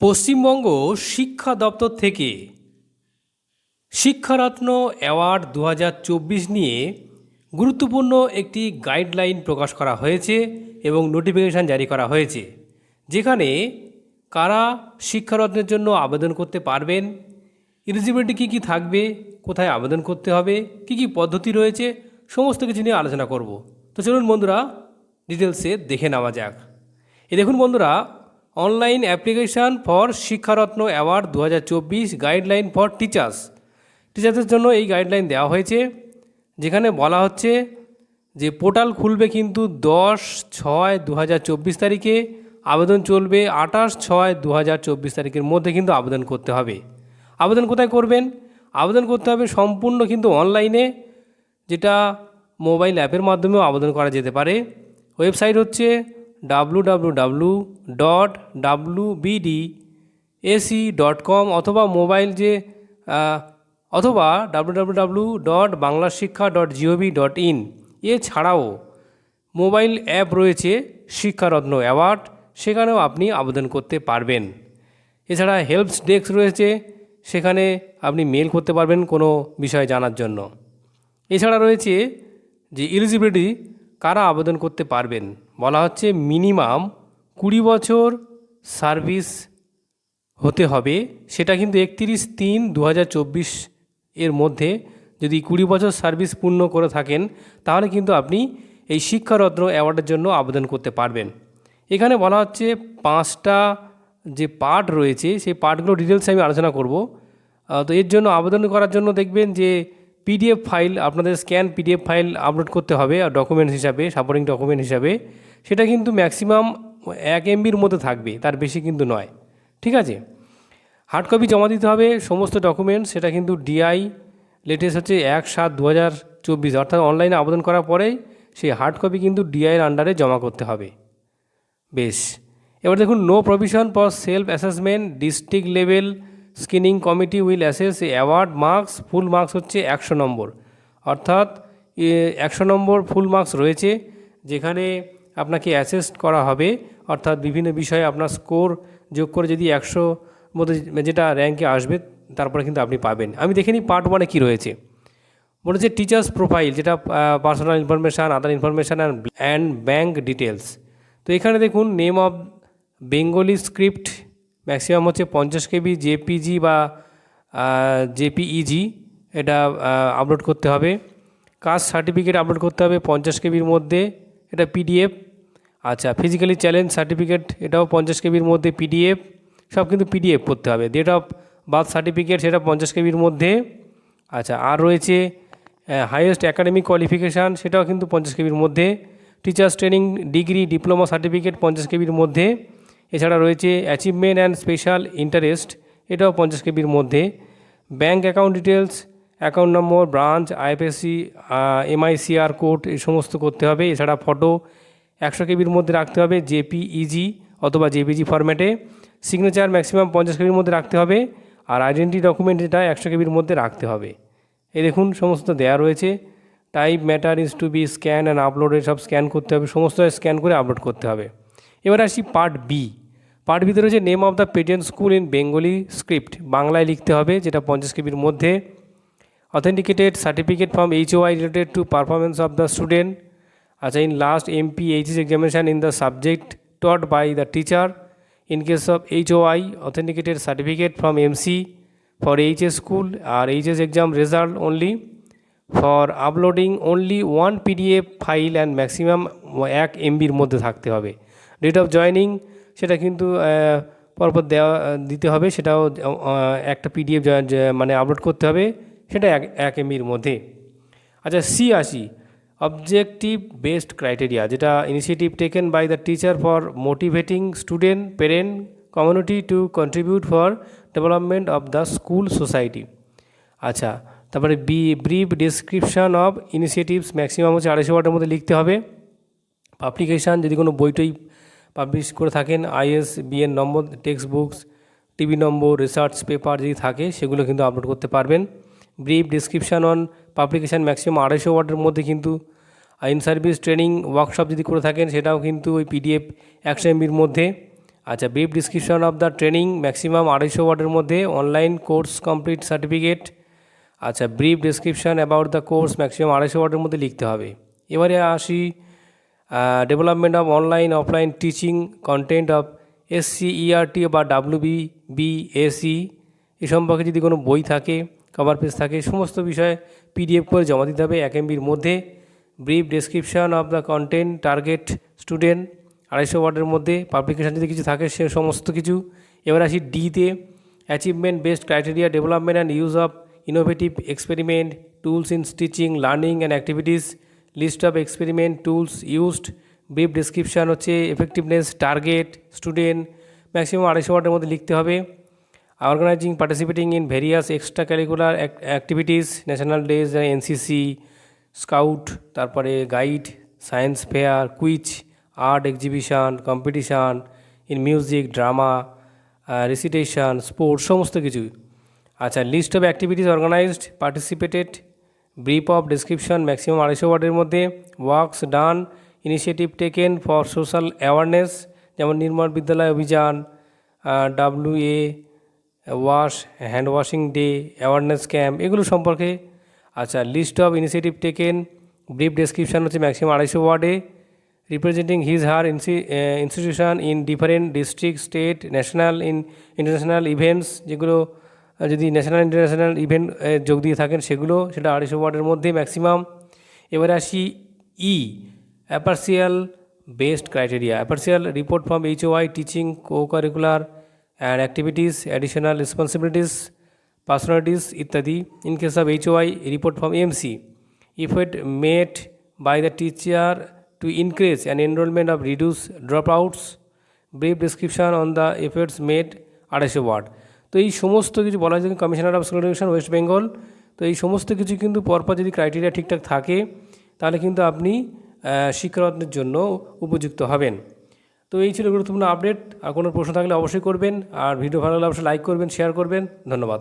পশ্চিমবঙ্গ শিক্ষা দপ্তর থেকে শিক্ষারত্ন অ্যাওয়ার্ড দু হাজার চব্বিশ নিয়ে গুরুত্বপূর্ণ একটি গাইডলাইন প্রকাশ করা হয়েছে এবং নোটিফিকেশান জারি করা হয়েছে, যেখানে কারা শিক্ষারত্নের জন্য আবেদন করতে পারবেন এলিজিবিলিটি কী কী থাকবে, কোথায় আবেদন করতে হবে, কী কী পদ্ধতি রয়েছে, সমস্ত কিছু নিয়ে আলোচনা করব। তো চলুন বন্ধুরা ডিটেলসে দেখে নেওয়া যাক। এ দেখুন বন্ধুরা online application for Shiksharatna award দু হাজার চব্বিশ গাইডলাইন ফর টিচার্স। টিচারদের জন্য এই গাইডলাইন দেওয়া হয়েছে, যেখানে বলা হচ্ছে যে পোর্টাল খুলবে কিন্তু দশ ছয় দু তারিখে, আবেদন চলবে আঠাশ ছয় দু তারিখের মধ্যে কিন্তু আবেদন করতে হবে। আবেদন কোথায় করবেন? আবেদন করতে হবে সম্পূর্ণ কিন্তু অনলাইনে, যেটা মোবাইল অ্যাপের মাধ্যমেও আবেদন করা যেতে পারে। ওয়েবসাইট হচ্ছে W dot W BD AC dot com অথবা মোবাইল যে অথবা W dot Bangla Shiksha dot GOV dot in এছাড়াও মোবাইল অ্যাপ রয়েছে শিক্ষারত্ন অ্যাওয়ার্ড, সেখানেও আপনি আবেদন করতে পারবেন। এছাড়া হেল্পস ডেস্ক রয়েছে, সেখানে আপনি মেল করতে পারবেন কোনো বিষয় জানার জন্য। এছাড়া রয়েছে যে এলিজিবিলিটি কারা আবেদন করতে পারবেন? বলা হচ্ছে মিনিমাম কুড়ি বছর সার্ভিস হতে হবে। সেটা কিন্তু একত্রিশ তিন দু এর মধ্যে যদি কুড়ি বছর সার্ভিস পূর্ণ করে থাকেন, তাহলে কিন্তু আপনি এই শিক্ষারত্ন অ্যাওয়ার্ডের জন্য আবেদন করতে পারবেন। এখানে বলা হচ্ছে পাঁচটা যে পার্ট রয়েছে, সেই পার্টগুলো ডিটেলসে আমি আলোচনা করব। তো এর জন্য আবেদন করার জন্য দেখবেন যে পিডিএফ ফাইল আপনাদের স্ক্যান পিডিএফ ফাইল আপলোড করতে হবে, আর ডকুমেন্টস হিসাবে সাপোর্টিং ডকুমেন্ট হিসাবে। সেটা কিন্তু ম্যাক্সিমাম এক এমবির মধ্যে থাকবে, তার বেশি কিন্তু নয়। ঠিক আছে? হার্ড কপি জমা দিতে হবে, সমস্ত ডকুমেন্টস সেটা কিন্তু ডিআই লেটেস্ট হচ্ছে এক সাত দু হাজার চব্বিশ। অর্থাৎ অনলাইনে আবেদন করার পরেই, সেই হার্ড কপি কিন্তু ডিআইয়ের আন্ডারে জমা করতে হবে। বেশ। এবার দেখুন no provision for self assessment district level screening committee will assess award marks, full marks হচ্ছে একশো নম্বর। অর্থাৎ একশো নম্বর ফুল মার্কস রয়েছে, যেখানে আপনাকে অ্যাসেস করা হবে। অর্থাৎ বিভিন্ন বিষয়ে আপনার স্কোর যোগ করে যদি একশো মধ্যে যেটা র্যাঙ্কে আসবে, তারপরে কিন্তু আপনি পাবেন। আমি দেখে নিই পার্ট ওয়ানে কী রয়েছে। বলেছে টিচার্স প্রোফাইল, যেটা personal information, other information and bank details তো এখানে দেখুন, name of Bengali script maximum হচ্ছে পঞ্চাশ কেবি জেপিজি বা জেপিইজি এটা আপলোড করতে হবে। কাস্ট সার্টিফিকেট আপলোড করতে হবে পঞ্চাশ কেবির মধ্যে, এটা পিডিএফ আচ্ছা ফিজিক্যালি চ্যালেঞ্জ সার্টিফিকেট এটাও পঞ্চাশ কেবির মধ্যে পিডিএফ সব কিন্তু পিডিএফ করতে হবে। ডেট অফ বার্থ সার্টিফিকেট সেটা পঞ্চাশ কেবির মধ্যে। আচ্ছা আর রয়েছে হাইয়েস্ট একাডেমিক কোয়ালিফিকেশান সেটাও কিন্তু পঞ্চাশ কেবির মধ্যে। Teachers training degree diploma certificate পঞ্চাশ কেবির মধ্যে। এছাড়া রয়েছে অ্যাচিভমেন্ট অ্যান্ড স্পেশাল ইন্টারেস্ট এটাও পঞ্চাশ কেবির মধ্যে। Bank account details account number branch IFSC MICR code এই সমস্ত করতে হবে। এছাড়া ফটো একশো কেবির মধ্যে রাখতে হবে জেপিইজি অথবা জেপিজি ফরম্যাটে সিগনেচার ম্যাক্সিমাম পঞ্চাশ কেবির মধ্যে রাখতে হবে। আর আইডেন্টি ডকুমেন্ট যেটা একশো কেবির মধ্যে রাখতে হবে। এই দেখুন, সমস্ত দেয়া রয়েছে। Type matter is to be scan and আপলোডে সব স্ক্যান করতে হবে। সমস্ত স্ক্যান করে আপলোড করতে হবে। এবার আসি পার্ট বি পার্ট বিতে রয়েছে name of the patent school in Bengali script বাংলায় লিখতে হবে, যেটা পঞ্চাশ কেবির মধ্যে। Authenticated certificate from H Y related to performance of the student আচ্ছা in last MP HS examination in the subject taught by the teacher in case of HOI authenticated certificate from MC for HS school or HS exam result only for uploading only one PDF file and maximum এক এমবির মধ্যে থাকতে হবে। Date of joining সেটা কিন্তু পরপর দেওয়া, দিতে হবে, সেটাও একটা পিডিএফ মানে আপলোড করতে হবে, সেটা এক এক এমবির মধ্যে। আচ্ছা সি আসি অবজেক্টিভ বেসড ক্রাইটেরিয়া যেটা initiative taken by the teacher for motivating student parent community to contribute for development of the school society আচ্ছা তারপরে B brief description of initiatives maximum হচ্ছে আড়াইশো ওয়ার্ডের মধ্যে লিখতে হবে। পাবলিকেশান যদি কোনো বইটই পাবলিশ করে থাকেন। Is, BN number text books TV number, research paper যদি থাকে, সেগুলো কিন্তু আপলোড করতে পারবেন। Brief description on publication maximum আড়াইশো ওয়ার্ডের মধ্যে কিন্তু ইন সার্ভিস ট্রেনিং ওয়ার্কশপ যদি করে থাকেন, সেটাও কিন্তু ওই পিডিএফ একশো এমবির মধ্যে। আচ্ছা brief description of the training maximum আড়াইশো ওয়ার্ডের মধ্যে অনলাইন কোর্স কমপ্লিট সার্টিফিকেট। আচ্ছা brief description about the course maximum আড়াইশো ওয়ার্ডের মধ্যে লিখতে হবে। এবারে আসি development of online offline teaching content of SCERT বা ডাব্লিউ বি বিএসি এ সম্পর্কে যদি কোনো বই থাকে কভার পেজ থাকে, সমস্ত বিষয়ে পিডিএফ করে জমা দিতে হবে এক এমবির মধ্যে। Brief description of the content target student আড়াইশো ওয়ার্ডের মধ্যে পাবলিকেশান যদি কিছু থাকে, সে সমস্ত কিছু। এবার আসি ডিতে achievement based criteria development and use of innovative experiment tools in teaching learning and activities list of experiment tools used, brief description হচ্ছে এফেক্টিভনেস টার্গেট স্টুডেন্ট ম্যাক্সিমাম আড়াইশো ওয়ার্ডের মধ্যে লিখতে হবে। Organising participating in various extra curricular activities national days NCC scout তারপরে guide science fair quiz art exhibition competition in music drama recitation sports সমস্ত কিছু আচ্ছা list of activities organised participated brief of description maximum আড়াইশো ওয়ার্ডের মধ্যে works done initiative taken for social awareness যেমন Nirmal Vidyalaya Abhiyan W A wash hand washing day awareness camp এগুলো সম্পর্কে আচ্ছা list of initiative taken brief description হচ্ছে maximum আড়াইশো ওয়ার্ডে representing his her institution in different district state national in international events যেগুলো যদি national international event যোগ দিয়ে থাকেন, সেগুলো সেটা আড়াইশো ওয়ার্ডের মধ্যে ম্যাক্সিমাম এবারে আসি E appraisal based criteria appraisal report from H Y teaching co curricular and activities additional responsibilities personalities ইত্যাদি। In case of Y report from MC if made by the teacher to to increase enrolment of reduce dropouts brief description on the efforts made, আড়াইশো word. তো এই সমস্ত কিছু বলা যায় commissioner of school education West Bengal তো এই সমস্ত কিছু কিন্তু পরপর যদি ক্রাইটেরিয়া ঠিকঠাক থাকে, তাহলে কিন্তু আপনি শিক্ষারত্নের জন্য উপযুক্ত হবেন। তো এই ছিল গুরুত্বপূর্ণ আপডেট আর কোনো প্রশ্ন থাকলে অবশ্যই করবেন। আর ভিডিও ভালো লাগলে অবশ্যই লাইক করবেন শেয়ার করবেন। ধন্যবাদ।